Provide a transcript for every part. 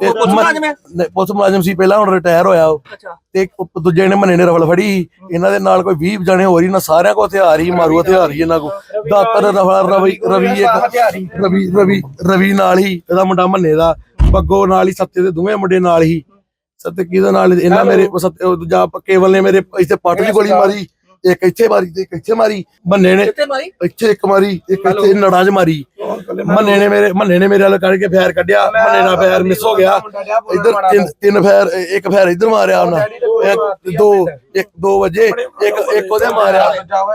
ਤੇ ਪੁਲਿਸ ਮੁਲਾਜ਼ਮ ਹੈ? ਨਹੀਂ, ਪੁਲਿਸ ਮੁਲਾਜ਼ਮ ਸੀ ਪਹਿਲਾਂ ਹੁਣ ਰਿਟਾਇਰ ਹੋਇਆ ਉਹ। ਅੱਛਾ। ਤੇ ਇੱਕ ਦੂਜੇ ਨੇ ਮੰਨੇ ਨੇ ਰਫਲ ਫੜੀ। ਇਹਨਾਂ ਦੇ ਨਾਲ ਕੋਈ 20 ਜਣੇ ਹੋਰ ਹੀ ਨਾ ਸਾਰਿਆਂ ਕੋ ਹਥਿਆਰ ਹੀ ਮਾਰੂ ਹਥਿਆਰ ਹੀ ਇਹਨਾਂ ਕੋ ਦਾਤਰ ਰਫਲ ਰਵੀ ਰਵੀ ਇੱਕ ਰਵੀ ਰਵੀ ਰਵੀ ਨਾਲ ਹੀ ਇਹਦਾ ਮੁੰਡਾ ਮੰਨੇ ਦਾ। ਬੱਗੋ ਨਾਲ ਹੀ ਸੱਤੇ ਦੇ ਦੋਵੇਂ ਮੁੰਡੇ ਨਾਲ ਹੀ। ਸੱਤੇ ਕਿਹਦੇ ਨਾਲ? ਇਹਨਾਂ ਮੇਰੇ ਉਹ ਸੱਤੇ ਉਹ ਦੂਜਾ ਕੇਵਲ ਨੇ ਮੇਰੇ ਇੱਥੇ ਪੱਟ ਦੀ ਗੋਲੀ ਮਾਰੀ। ਇੱਕ ਇੱਥੇ ਮਾਰੀ ਤੇ ਇੱਕ ਇੱਥੇ ਮਾਰੀ। ਮੰਨੇ ਨੇ। ਕਿੱਥੇ ਮਾਰੀ? ਇੱਥੇ ਇੱਕ ਮਾਰੀ ਇੱਕ ਇੱਥੇ ਨੜਾਂ 'ਚ ਮਾਰੀ। ਮੰਨੇ ਨੇ ਮੇਰੇ ਮੰਨੇ ਨੇ ਮੇਰੇ ਵੱਲ ਕਰਕੇ ਫੈਰ ਕੱਢਿਆ ਮੰਨੇ ਨਾਲ ਫੈਰ ਮਿਸ ਹੋ ਗਿਆ। ਇੱਧਰ ਤਿੰਨ ਤਿੰਨ ਫੈਰ ਇੱਕ ਫੈਰ ਇੱਧਰ ਮਾਰਿਆ ਉਹਨਾਂ। ਇੱਕ ਦੋ ਇੱਕ ਦੋ ਵਜੇ ਇੱਕ ਇੱਕ ਉਹਦੇ ਮਾਰਿਆ।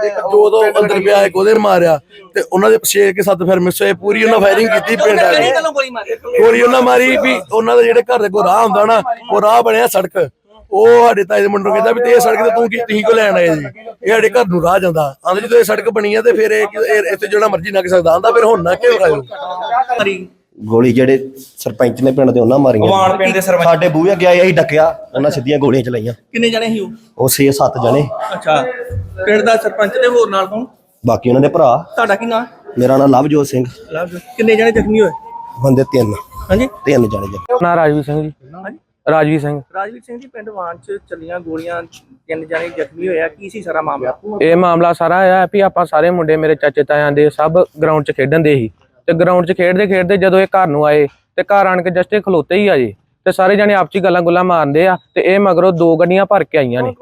ਇੱਕ ਦੋ ਦੋ ਅੰਦਰ ਪਿਆ ਇੱਕ ਉਹਦੇ ਮਾਰਿਆ। ਤੇ ਉਹਨਾਂ ਦੇ ਛੇ ਕੇ ਸੱਤ ਫੈਰ ਮਿਸ ਹੋਏ। ਪੂਰੀ ਉਹਨਾਂ ਫਾਇਰਿੰਗ ਕੀਤੀ ਪਿੰਡ ਆ ਕੇ ਗੱਲੋਂ ਉਹਨਾਂ ਮਾਰੀ ਵੀ ਉਹਨਾਂ ਦੇ ਜਿਹੜੇ ਘਰ ਦੇ ਕੋ ਰਾਹ ਹੁੰਦਾ ਨਾ ਉਹ ਰਾਹ ਬਣਿਆ ਸੜਕ। ਉਹ ਸਾਡੇ ਤਾਏ ਦੇ ਮੁੰਡੇ ਨੂੰ ਕਹਿੰਦਾ ਵੀ ਤੇ ਇਹ ਸੜਕ ਤੇ ਤੂੰ ਕੀ ਤੁਸੀਂ ਕੋ ਲੈਣ ਆਏ ਜੀ? ਇਹ ਸਾਡੇ ਘਰ ਨੂੰ ਰਾਹ ਜਾਂਦਾ। ਆਂਦੇ ਜਦੋਂ ਇਹ ਸੜਕ ਬਣੀ ਆ ਤੇ ਫਿਰ ਇਹ ਇੱਥੇ ਜਿਹੜਾ ਮਰਜ਼ੀ ਲੰਘ ਸਕਦਾ। ਆਂਦਾ ਫਿਰ ਹੁਣ ਨਾ ਕਿਉਂ ਖਾਇਓ ਮਾਰੀ ਗੋਲੀ ਜਿਹੜੇ ਸਰਪੰਚ ਨੇ ਪਿੰਡ ਦੇ ਉਹਨਾਂ ਮਾਰੀਆਂ। ਵਾਣ ਪਿੰਡ ਦੇ ਸਰਪੰਚ। ਸਾਡੇ ਬੂਹੇ ਅੱਗੇ ਆਏ ਅਸੀਂ ਡੱਕਿਆ ਉਹਨਾਂ ਸਿੱਧੀਆਂ ਗੋਲੀਆਂ ਚਲਾਈਆਂ। ਕਿੰਨੇ ਜਣੇ ਸੀ ਉਹ? ਉਹ 6-7 ਜਣੇ। ਅੱਛਾ। ਪਿੰਡ ਦਾ ਸਰਪੰਚ ਤੇ ਹੋਰ ਨਾਲ ਕੌਣ? ਬਾਕੀ ਉਹਨਾਂ ਦੇ ਭਰਾ। ਤੁਹਾਡਾ ਕੀ ਨਾਂ? ਮੇਰਾ ਨਾਮ ਲਵਜੋਤ ਸਿੰਘ। ਕਿੰਨੇ ਜਣੇ ਜ਼ਖਮੀ ਹੋਏ? ਬੰਦੇ ਤਿੰਨ। ਹਾਂਜੀ। ਤਿੰਨ ਜਣੇ ਜੀ ਨਾ ਰਾਜਵੀਰ ਸਿੰਘ ਜੀ। ਹਾਂਜੀ। ਰਾਜਵੀਰ ਸਿੰਘ। ਰਾਜਵੀਰ ਸਿੰਘ ਜੀ ਪਿੰਡ ਵਾਂਚ ਚ ਚੱਲੀਆਂ ਗੋਲੀਆਂ ਤਿੰਨ ਜਣੇ ਜ਼ਖਮੀ ਹੋਇਆ ਕੀ ਸੀ ਸਾਰਾ ਮਾਮਲਾ? ਇਹ ਮਾਮਲਾ ਸਾਰਾ ਇਹ ਹੈ ਵੀ ਆਪਾਂ ਸਾਰੇ ਮੁੰਡੇ ਮੇਰੇ ਚਾਚੇ ਤਾਇਆਂ ਦੇ ਸਭ ਗਰਾਊਂਡ 'ਚ ਖੇਡਣ ਦੇ ਸੀ। ਤੇ ਗਰਾਊਂਡ 'ਚ ਖੇਡਦੇ ਖੇਡਦੇ ਜਦੋਂ ਇਹ ਘਰ ਨੂੰ ਆਏ ਤੇ ਘਰ ਆਣ ਕੇ ਜਸਟ ਇਹ ਖਲੋਤੇ ਹੀ ਆ ਜੀ। ਤੇ ਸਾਰੇ ਜਣੇ ਆਪਸੀ ਗੱਲਾਂ ਗੁੱਲਾਂ ਮਾਰਦੇ ਆ ਤੇ ਇਹ ਮਗਰੋਂ ਦੋ ਗੱਡੀਆਂ ਭਰ ਕੇ ਆਈਆਂ ਨੇ।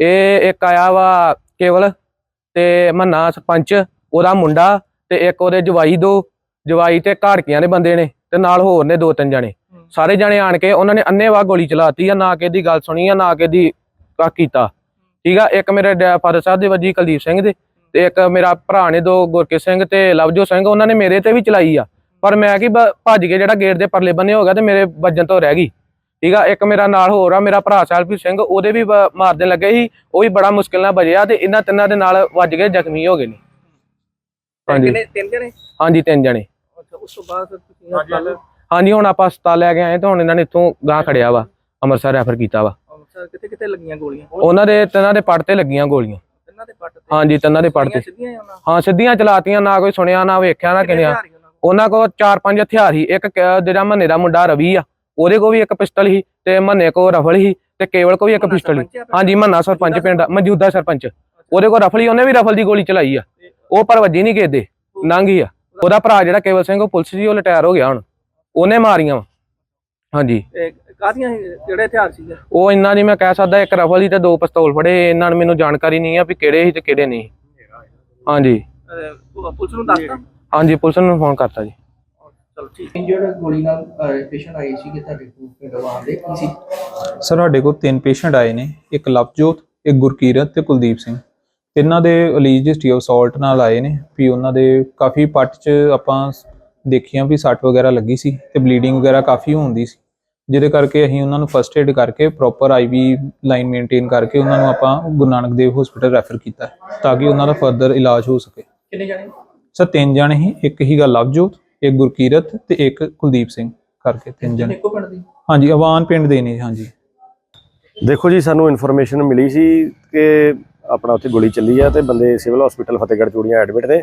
ਇਹ ਇੱਕ ਆਇਆ ਵਾ ਕੇਵਲ ਤੇ ਮੰਨਾ ਸਰਪੰਚ ਉਹਦਾ ਮੁੰਡਾ ਤੇ ਇੱਕ ਉਹਦੇ ਜਵਾਈ ਦੋ ਜਵਾਈ ਤੇ ਘਾੜਕੀਆਂ ਦੇ ਬੰਦੇ ਨੇ ਤੇ ਨਾਲ ਹੋਰ ਨੇ ਦੋ ਤਿੰਨ ਜਣੇ। ਸਾਰੇ ਜਣੇ ਆਣ ਕੇ ਉਹਨਾਂ ਨੇ ਅੰਨੇਵਾਹ ਗੋਲੀ ਚਲਾਤੀ ਆ ਨਾ ਕਿ ਦੀ ਗੱਲ ਸੁਣੀ ਆ ਨਾ ਕਿ ਦੀ ਕਾ ਕੀਤਾ। ਠੀਕ ਆ ਇੱਕ ਮੇਰੇ ਫਾਦਰ ਸਾਹਿਬ ਦੇ ਵੱਜੀ ਕੁਲਦੀਪ ਸਿੰਘ ਦੇ ਤੇ ਇੱਕ ਮੇਰਾ ਭਰਾ ਨੇ ਦੋ ਗੁਰਕਿਰਤ ਸਿੰਘ ਤੇ ਲਵਜੋ ਸਿੰਘ ਉਹਨਾਂ ਨੇ ਮੇਰੇ ਤੇ ਵੀ ਚਲਾਈ ਆ। ਪਰ ਮੈਂ ਕੀ ਭੱਜ ਕੇ ਜਿਹੜਾ ਗੇਟ ਦੇ ਪਰਲੇ ਬੰਨੇ ਹੋ ਗਿਆ ਤੇ ਮੇਰੇ ਵੱਜਣ ਤੋਂ ਰਹਿ ਗਈ। ਠੀਕ ਆ ਇੱਕ ਮੇਰਾ ਨਾਲ ਹੋਰ ਆ ਮੇਰਾ ਭਰਾ ਸਾਹਿਬਪ੍ਰੀਤ ਸਿੰਘ ਉਹਦੇ ਵੀ ਮਾਰਦੇ ਲੱਗੇ ਸੀ ਉਹ ਵੀ ਬੜਾ ਮੁਸ਼ਕਿਲ ਨਾਲ ਬਜਿਆ ਤੇ ਇਹਨਾਂ ਤਿੰਨਾਂ ਦੇ ਨਾਲ ਵੱਜ ਕੇ ਜ਼ਖਮੀ ਹੋ ਗਏ ਨੇ। ਹਾਂਜੀ। ਤਿੰਨ ਜਣੇ? ਹਾਂਜੀ ਤਿੰਨ ਜਣੇ। ਅੱਛਾ ਉਸ ਤੋਂ ਬਾਅਦ ਫਿਰ ਤੁਸੀਂ ਹਾਂਜੀ ਹੁਣ ਆਪਾਂ ਹਸਪਤਾਲ ਲੈ ਕੇ ਆਏ ਤੇ ਹੁਣ ਇਹਨਾਂ ਨੇ ਇੱਥੋਂ ਗਾਂ ਖੜਿਆ ਵਾ ਅੰਮ੍ਰਿਤਸਰ ਰੈਫਰ ਕੀਤਾ ਵਾ। ਅੰਮ੍ਰਿਤਸਰ ਕਿੱਥੇ ਕਿੱਥੇ ਲੱਗੀਆਂ ਗੋਲੀਆਂ? ਉਹਨਾਂ ਦੇ ਤਿੰਨਾਂ ਦੇ ਪੱਟ ਤੇ ਲੱਗੀਆਂ ਗੋਲੀਆਂ। ਤਿੰਨਾਂ ਦੇ ਪੱਟ ਤੇ? ਹਾਂਜੀ ਤਿੰਨਾਂ ਦੇ ਪੱਟ ਤੇ। ਹੀ ਹਾਂ ਸਿੱਧੀਆਂ ਚਲਾਤੀਆਂ ਨਾ ਕੋਈ ਸੁਣਿਆ ਨਾ ਵੇਖਿਆ ਨਾ ਕਿਨਿਆ ਉਹਨਾਂ ਕੋਲ? ਚਾਰ ਪੰਜ ਹਥਿਆਰ ਸੀ। ਇੱਕ ਜਿਹੜਾ ਮੰਨੇ ਦਾ ਮੁੰਡਾ ਰਵੀ ਆ ਉਹਦੇ ਕੋਲ ਵੀ ਇੱਕ ਪਿਸਟਲ ਸੀ ਤੇ ਮੰਨੇ ਕੋਲ ਰਫਲ ਸੀ ਤੇ ਕੇਵਲ ਕੋਲ ਵੀ ਇੱਕ ਪਿਸਟਲ ਪਿੰਡ ਹਾਂਜੀ ਮੰਨਾ ਸਰਪੰਚ ਪਿੰਡ ਦਾ ਮੌਜੂਦਾ ਸਰਪੰਚ। ਉਹਦੇ ਕੋਲ ਰਫਲ ਸੀ ਉਹਨੇ ਵੀ ਰਫਲ ਦੀ ਗੋਲੀ ਚਲਾਈ ਆ। ਉਹ ਪਰ ਵੱਜੀ ਨਹੀਂ ਕਿਸੇ ਦੇ ਨੰਗੀ ਆ। ਉਹਦਾ ਭਰਾ ਜਿਹੜਾ ਕੇਵਲ ਸਿੰਘ ਉਹ ਪੁਲਿਸ ਜੀ ਉਹ ਰਿਟਾਇਰ ਹੋ ਗਿਆ ਹੁਣ। ਉਹਨੇ ਮਾਰੀਆਂ ਹਾਂਜੀ। ਸੀ? ਕਿਹੜੇ ਹਥਿਆਰ ਸੀਗੇ? ਉਹ ਇੰਨਾ ਨਹੀਂ ਮੈਂ ਕਹਿ ਸਕਦਾ ਇੱਕ ਰਫਲ ਦੀ ਤੇ ਦੋ ਪਿਸਤੌਲ ਫੜੇ। ਇਹਨਾਂ ਨੂੰ ਮੈਨੂੰ ਜਾਣਕਾਰੀ ਨਹੀਂ ਆ ਵੀ ਕਿਹੜੇ ਸੀ ਤੇ ਕਿਹੜੇ ਨਹੀਂ। ਹਾਂਜੀ। ਪੁਲਿਸ ਨੂੰ ਦੱਸਤਾ? ਹਾਂਜੀ ਪੁਲਿਸ ਨੂੰ ਫੋਨ ਕਰਤਾ ਜੀ। ਚਲੋ ਠੀਕ। ਇੰਜਰਡ ਗੋਲੀ ਨਾਲ ਪੇਸ਼ੈਂਟ ਆਏ ਸੀ ਕਿ ਤੁਹਾਡੇ ਕੋਲ ਪਿੰਡ ਵਾਲੇ ਕੀ ਸੀ? ਸਰ ਸਾਡੇ ਕੋਲ ਤਿੰਨ ਪੇਸ਼ੈਂਟ ਆਏ ਨੇ। ਇੱਕ ਲਵਜੋਤ ਇੱਕ ਗੁਰਕੀਰਤ ਤੇ ਕੁਲਦੀਪ ਸਿੰਘ। ਤਿੰਨਾਂ ਦੇ ਅਲੀਜ ਹਿਸਟਰੀ ਆਫ ਸਾਲਟ ਨਾਲ ਆਏ ਨੇ। ਵੀ ਉਹਨਾਂ ਦੇ ਕਾਫੀ ਪੱਟ 'ਚ ਆਪਾਂ ਦੇਖੀਆਂ ਵੀ ਸੱਟ ਵਗੈਰਾ ਲੱਗੀ ਸੀ ਤੇ ਬਲੀਡਿੰਗ ਵਗੈਰਾ ਕਾਫੀ ਹੁੰਦੀ ਸੀ। ਜਿਹਦੇ ਕਰਕੇ ਅਸੀਂ ਉਹਨਾਂ ਨੂੰ ਫਸਟ ਏਡ ਕਰਕੇ ਪ੍ਰੋਪਰ ਆਈਵੀ ਲਾਈਨ ਮੇਨਟੇਨ ਕਰਕੇ ਉਹਨਾਂ ਨੂੰ ਆਪਾਂ ਗੁਰੂ ਨਾਨਕ ਦੇਵ ਹਸਪੀਟਲ ਰੈਫਰ ਕੀਤਾ ਹੈ, ਤਾਂ ਕਿ ਉਹਨਾਂ ਦਾ ਫਰਦਰ ਇਲਾਜ ਹੋ ਸਕੇ। ਕਿੰਨੇ ਜਣੇ? ਸਰ ਤਿੰਨ ਜਣੇ ਹੀ ਇੱਕ ਹੀਗਾ ਲਵਜੋਤ ਇੱਕ ਗੁਰਕੀਰਤ ਤੇ ਇੱਕ ਕੁਲਦੀਪ ਸਿੰਘ ਕਰਕੇ ਤਿੰਨ ਜਣੇ। ਇੱਕੋ ਪਿੰਡ ਦੀ? ਹਾਂਜੀ ਅਵਾਨ ਪਿੰਡ ਦੇ ਨੇ ਹਾਂਜੀ। ਦੇਖੋ ਜੀ ਸਾਨੂੰ ਇਨਫੋਰਮੇਸ਼ਨ ਮਿਲੀ ਸੀ ਕਿ ਆਪਣਾ ਉੱਥੇ ਗੋਲੀ ਚੱਲੀ ਆ ਤੇ ਬੰਦੇ civil hospital Fatehgarh Churian admit ਨੇ।